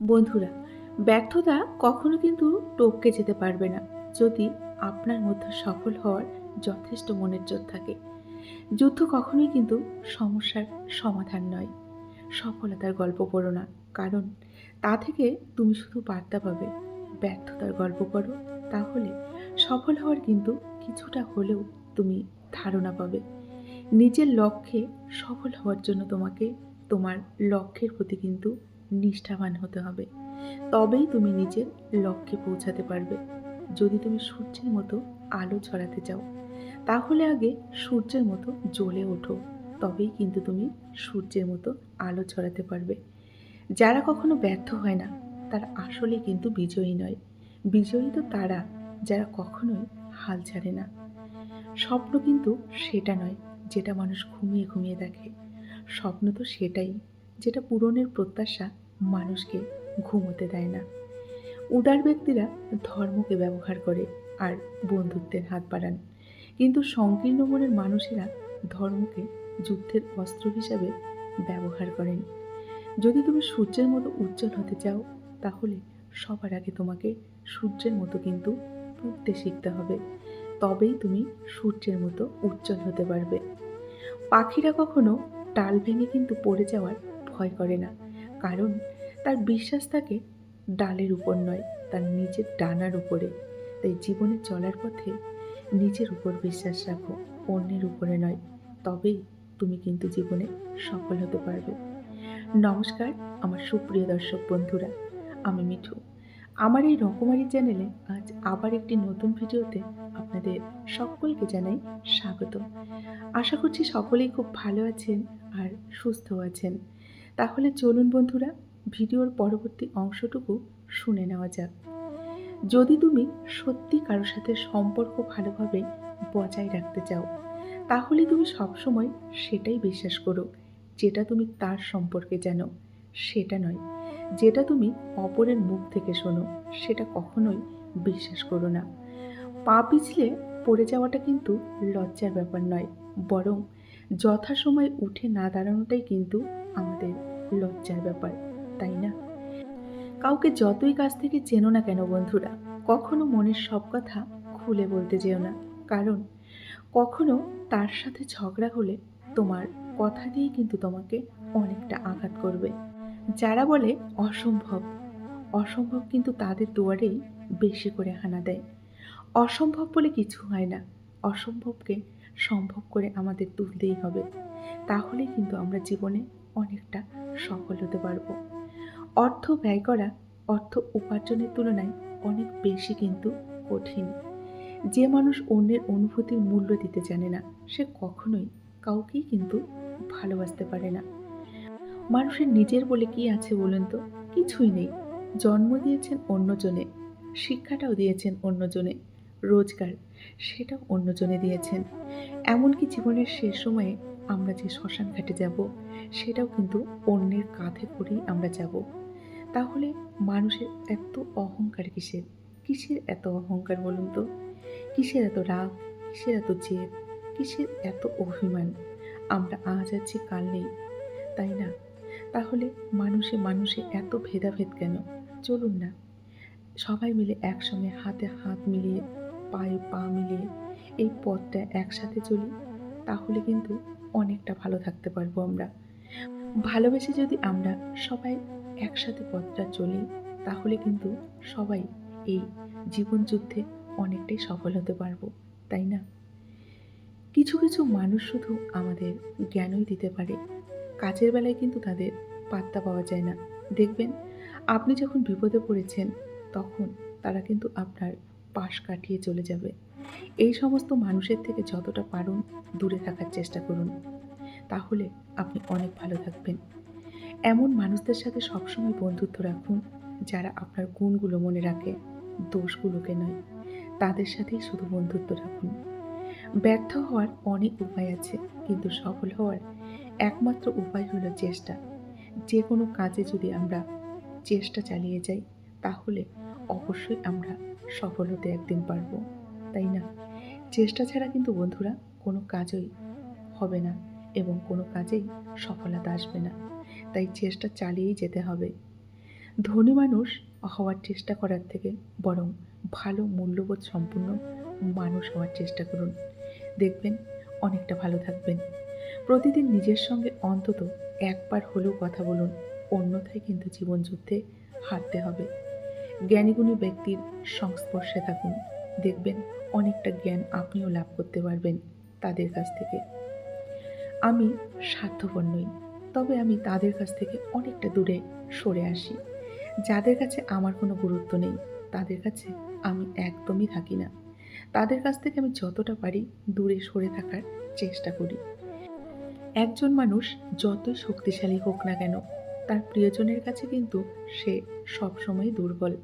বন্ধুরা, ব্যর্থতা কখনো কিন্তু টপকে যেতে পারবে না। যদি আপনার মধ্যে সফল হওয়ার যথেষ্ট মনের জোর থাকে, যুদ্ধ কখনোই কিন্তু সমস্যার সমাধান নয়। সফলতার গল্প পড়ো না, কারণ তা থেকে তুমি শুধু বার্তা পাবে। ব্যর্থতার গল্প করো তাহলে সফল হওয়ার কিন্তু কিছুটা হলেও তুমি ধারণা পাবে। নিজের লক্ষ্যে সফল হওয়ার জন্য তোমাকে তোমার লক্ষ্যের প্রতি কিন্তু নিষ্ঠাবান হতে হবে। তবেই তুমি নিজের লক্ষ্যে পৌঁছাতে পারবে। যদি তুমি সূর্যের মতো আলো ছড়াতে চাও, তাহলে আগে সূর্যের মতো জ্বলে ওঠো। তবেই কিন্তু তুমি সূর্যের মতো আলো ছড়াতে পারবে। যারা কখনো ব্যর্থ হয় না, তারা আসলে কিন্তু বিজয়ী নয়। বিজয়ী তো তারা যারা কখনোই হাল ছাড়ে না। স্বপ্ন কিন্তু সেটা নয়, যেটা মানুষ ঘুমিয়ে ঘুমিয়ে দেখে। স্বপ্ন তো সেটাই। যেটা পূরণের প্রত্যাশা মানুষকে ঘুমোতে দেয় না। উদার ব্যক্তিরা ধর্মকে ব্যবহার করে আর বন্ধুত্বের হাত বাড়ান। কিন্তু সংকীর্ণ মনের মানুষেরা ধর্মকে যুদ্ধের অস্ত্র হিসাবে ব্যবহার করেন। যদি তুমি সূর্যের মতো উজ্জ্বল হতে চাও, তাহলে সবার আগে তোমাকে সূর্যের মতো কিন্তু উঠতে শিখতে হবে। তবেই তুমি সূর্যের মতো উজ্জ্বল হতে পারবে। পাখিরা কখনো টাল ভেঙে কিন্তু পড়ে যাওয়ার ভয় করে না। কারণ তার বিশ্বাস থাকে ডালের উপর নয়, তার নিজের ডানার উপরে। তাই জীবনে চলার পথে নিজের উপর বিশ্বাস রাখো, অন্যের উপরে নয়। তবেই তুমি কিন্তু জীবনে সফল হতে পারবে। নমস্কার, আমার সুপ্রিয় দর্শক বন্ধুরা, আমি মিঠু। আমার এই রকমারি চ্যানেলে আজ আবার একটি নতুন ভিডিওতে আপনাদের সকলকে জানাই স্বাগত আশা করছি সকলেই খুব ভালো আছেন আর সুস্থ আছেন। তাহলে চলুন বন্ধুরা, ভিডিওর পরবর্তী অংশটুকু শুনে নেওয়া যাক। যদি তুমি সত্যি কারোর সাথে সম্পর্ক ভালোভাবে বজায় রাখতে চাও, তাহলে তুমি সবসময় সেটাই বিশ্বাস করো, যেটা তুমি তার সম্পর্কে জানো। সেটা নয়, যেটা তুমি অপরের মুখ থেকে শোনো, সেটা কখনোই বিশ্বাস করো না। পা পিছলে পড়ে যাওয়াটা কিন্তু লজ্জার ব্যাপার নয়, বরং যথাসময় উঠে না দাঁড়ানোটাই কিন্তু আমাদের লজ্জার ব্যাপার, তাই না? কাউকে যতই কাছ থেকে চেনো না কেন বন্ধুরা, কখনো মনের সব কথা খুলে বলতে যেও না। কারণ, কখনো তার সাথে ঝগড়া হলে তোমার কথা দিয়ে কিন্তু তোমাকে অনেকটা আঘাত করবে। যারা বলে অসম্ভব অসম্ভব কিন্তু তাদের দুয়ারেই বেশি করে হানা দেয়। অসম্ভব বলে কিছু হয় না, অসম্ভবকে সম্ভব করে আমাদের তুলতেই হবে। তাহলে কিন্তু আমরা জীবনে অনেকটা সফল হতে পারব। অর্থ ব্যয় করা, অর্থ উপার্জনের তুলনায় অনেক বেশি কিন্তু কঠিন। যে মানুষ অন্যের অনুভূতির মূল্য দিতে জানে না, সে কখনোই কাউকেই কিন্তু ভালোবাসতে পারে না। মানুষের নিজের বলে কি আছে বলুন তো? কিছুই নেই। জন্ম দিয়েছেন অন্যজনে, শিক্ষাটাও দিয়েছেন অন্যজনে, রোজগার সেটাও অন্যজনে দিয়েছেন। এমনকি জীবনের শেষ সময়ে আমরা যে শ্মশান ঘাটে যাব, সেটাও কিন্তু অন্যের কাঁধে করেই আমরা যাব। তাহলে মানুষের এত অহংকার কিসের? কিসের এত অহংকার বলুন তো? কিসের এত রাগ? কিসের এত জেদ? কিসের এত অভিমান? আমরা আজ আছি কাল নেই, তাই না? তাহলে মানুষে মানুষে এত ভেদাভেদ কেন? চলুন না। সবাই মিলে একসঙ্গে হাতে হাত মিলিয়ে, পায়ে পা মিলিয়ে এই পথটা একসাথে চলি, তাহলে কিন্তু অনেকটা ভালো থাকতে পারব আমরা। ভালোবেসে যদি আমরা সবাই একসাথে পথটা চলি, তাহলে কিন্তু সবাই এই জীবন যুদ্ধে অনেকটাই সফল হতে পারব, তাই না? কিছু কিছু মানুষ শুধু আমাদের জ্ঞানই দিতে পারে। কাজের বেলায় কিন্তু তাদের পাত্তা পাওয়া যায় না। দেখবেন, আপনি যখন বিপদে পড়েছেন, তখন তারা কিন্তু আপনার পাশ কাটিয়ে চলে যাবে। এই সমস্ত মানুষের থেকে যতটা পারুন দূরে থাকার চেষ্টা করুন। তাহলে আপনি অনেক ভালো থাকবেন। এমন মানুষদের সাথে সবসময় বন্ধুত্ব রাখুন, যারা আপনার গুণগুলো মনে রাখে, দোষগুলোকে নয়। তাদের সাথেই শুধু বন্ধুত্ব রাখুন। ব্যর্থ হওয়ার অনেক উপায় আছে, কিন্তু সফল হওয়ার একমাত্র উপায় হলো চেষ্টা। যে কোনো কাজে যদি আমরা চেষ্টা চালিয়ে যাই, তাহলে অবশ্যই আমরা সফল হতে একদিন পারব। তাই না? চেষ্টা ছাড়া কিন্তু বন্ধুরা কোনো কাজই হবে না এবং কোনো কাজেই সফলতা আসবে না। তাই চেষ্টা চালিয়েই যেতে হবে। ধনী মানুষ হওয়ার চেষ্টা করার থেকে বরং ভালো মূল্যবোধ সম্পন্ন মানুষ হওয়ার চেষ্টা করুন। দেখবেন অনেকটা ভালো থাকবেন। প্রতিদিন নিজের সঙ্গে অন্তত একবার হলেও কথা বলুন, অন্যথায় কিন্তু জীবন যুদ্ধে হারতে হবে। জ্ঞানীগুণী ব্যক্তির সংস্পর্শে থাকুন, দেখবেন অনেকটা জ্ঞান আপনিও লাভ করতে পারবেন তাদের কাছ থেকে। আমি স্বার্থপর নই, তবে আমি তাদের কাছ থেকে অনেকটা দূরে সরে আসি। যাদের কাছে আমার কোনো গুরুত্ব নেই, তাদের কাছে আমি একদমই থাকি না। তাদের কাছ থেকে আমি যতটা পারি দূরে সরে থাকার চেষ্টা করি। একজন মানুষ যতই শক্তিশালী হোক না কেন, তার প্রিয়জনের কাছে কিন্তু সে সবসময় দুর্বল।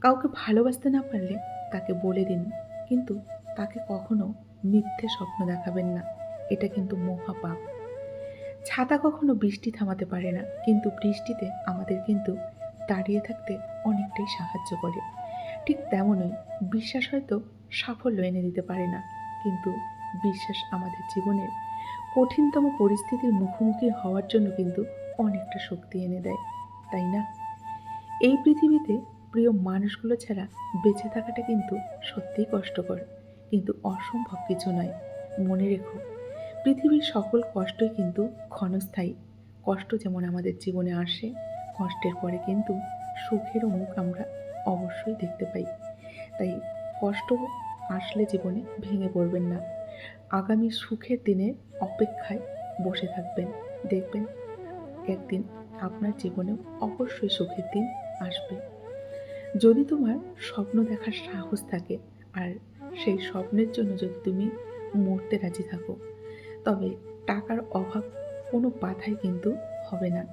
কাউকে ভালোবাসতে না পারলে তাকে বলে দিন কিন্তু তাকে কখনো মিথ্যে স্বপ্ন দেখাবেন না। এটা কিন্তু মহাপাপ। ছাতা কখনো বৃষ্টি থামাতে পারে না, কিন্তু বৃষ্টিতে আমাদের কিন্তু দাঁড়িয়ে থাকতে অনেকটাই সাহায্য করে। ঠিক তেমনই বিশ্বাস হয়তো সাফল্য এনে দিতে পারে না, কিন্তু বিশ্বাস আমাদের জীবনের কঠিনতম পরিস্থিতির মুখোমুখি হওয়ার জন্য কিন্তু অনেকটা শক্তি এনে দেয়, তাই না? এই পৃথিবীতে প্রিয় মানুষগুলো ছাড়া বেঁচে থাকাটা কিন্তু সত্যিই কষ্টকর। কিন্তু অসম্ভব কিছু নয়। মনে রেখো, পৃথিবীর সকল কষ্টই কিন্তু ক্ষণস্থায়ী। কষ্ট যেমন আমাদের জীবনে আসে, কষ্টের পরে কিন্তু সুখেরও মুখ আমরা অবশ্যই দেখতে পাই। তাই কষ্ট আসলে জীবনে ভেঙে পড়বেন না। আগামী সুখের দিনে অপেক্ষায় বসে থাকবেন। দেখবেন, একদিন আপনার জীবনেও অবশ্যই সুখের দিন আসবে। যদি তোমার স্বপ্ন দেখার সাহস থাকে আর সেই স্বপ্নের জন্য যদি তুমি মরতে রাজি থাকো, তবে টাকার অভাব কোনো বাধাই কিন্তু হবে না।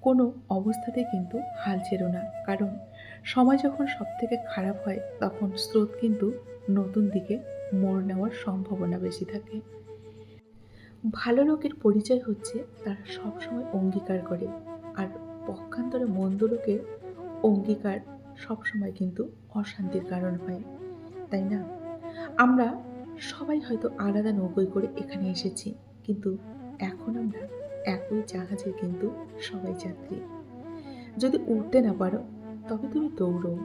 কোনো অবস্থাতে কিন্তু হাল ছেড়ো না। কারণ সময় যখন সব থেকে খারাপ হয়, তখন স্রোত কিন্তু নতুন দিকে মোড় নেওয়ার সম্ভাবনা বেশি থাকে। ভালো লোকের পরিচয় হচ্ছে তারা সবসময় অঙ্গীকার করে। আর পক্ষান্তরে মন্দ লোকের অঙ্গীকার সবসময় কিন্তু অশান্তির কারণ হয়, তাই না? আমরা সবাই হয়তো আলাদা নৌকোয় করে এখানে এসেছি, কিন্তু এখন আমরা একই জাহাজে কিন্তু সবাই যাত্রী। যদি উঠতে না পারো, তবে তুমি দৌড়ো।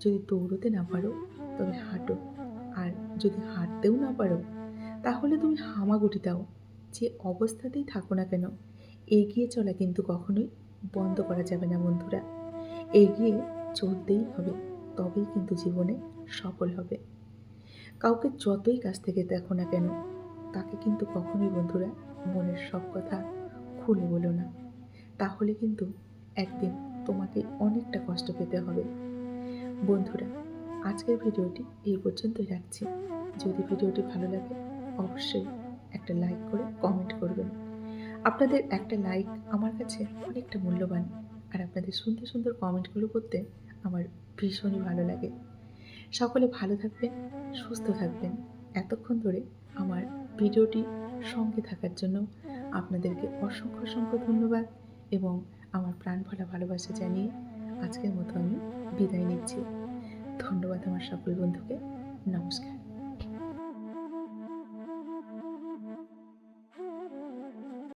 যদি দৌড়তে না পারো, তবে হাঁটো। আর যদি হাঁটতেও না পারো, তাহলে তুমি হামাগুটি দাও। যে অবস্থাতেই থাকো না কেন, এগিয়ে চলা কিন্তু কখনোই বন্ধ করা যাবে না, বন্ধুরা। এগিয়ে চলতেই হবে, তবেই কিন্তু জীবনে সফল হবে। কাউকে যতই কাছ থেকে দেখো না কেন, তাকে কিন্তু কখনোই বন্ধুরা মনের সব কথা খুলে বলো না। তাহলে কিন্তু একদিন তোমাকে অনেকটা কষ্ট পেতে হবে। বন্ধুরা, আজকের ভিডিওটি এই পর্যন্তই রাখছি। যদি ভিডিওটি ভালো লাগে, অবশ্যই একটা লাইক করে কমেন্ট করবেন। আপনাদের একটা লাইক আমার কাছে অনেকটা মূল্যবান। আর আপনাদের সুন্দর সুন্দর কমেন্টগুলো করতে আমার ভীষণই ভালো লাগে। সকলে ভালো থাকবেন, সুস্থ থাকবেন। এতক্ষণ ধরে আমার ভিডিওটি সঙ্গে থাকার জন্য আপনাদেরকে অসংখ্য অসংখ্য ধন্যবাদ এবং আমার প্রাণ ভরা ভালোবাসা জানিয়ে আজকের মতো আমি বিদায় নিচ্ছি। ধন্যবাদ আমার সকল বন্ধুকে। নমস্কার।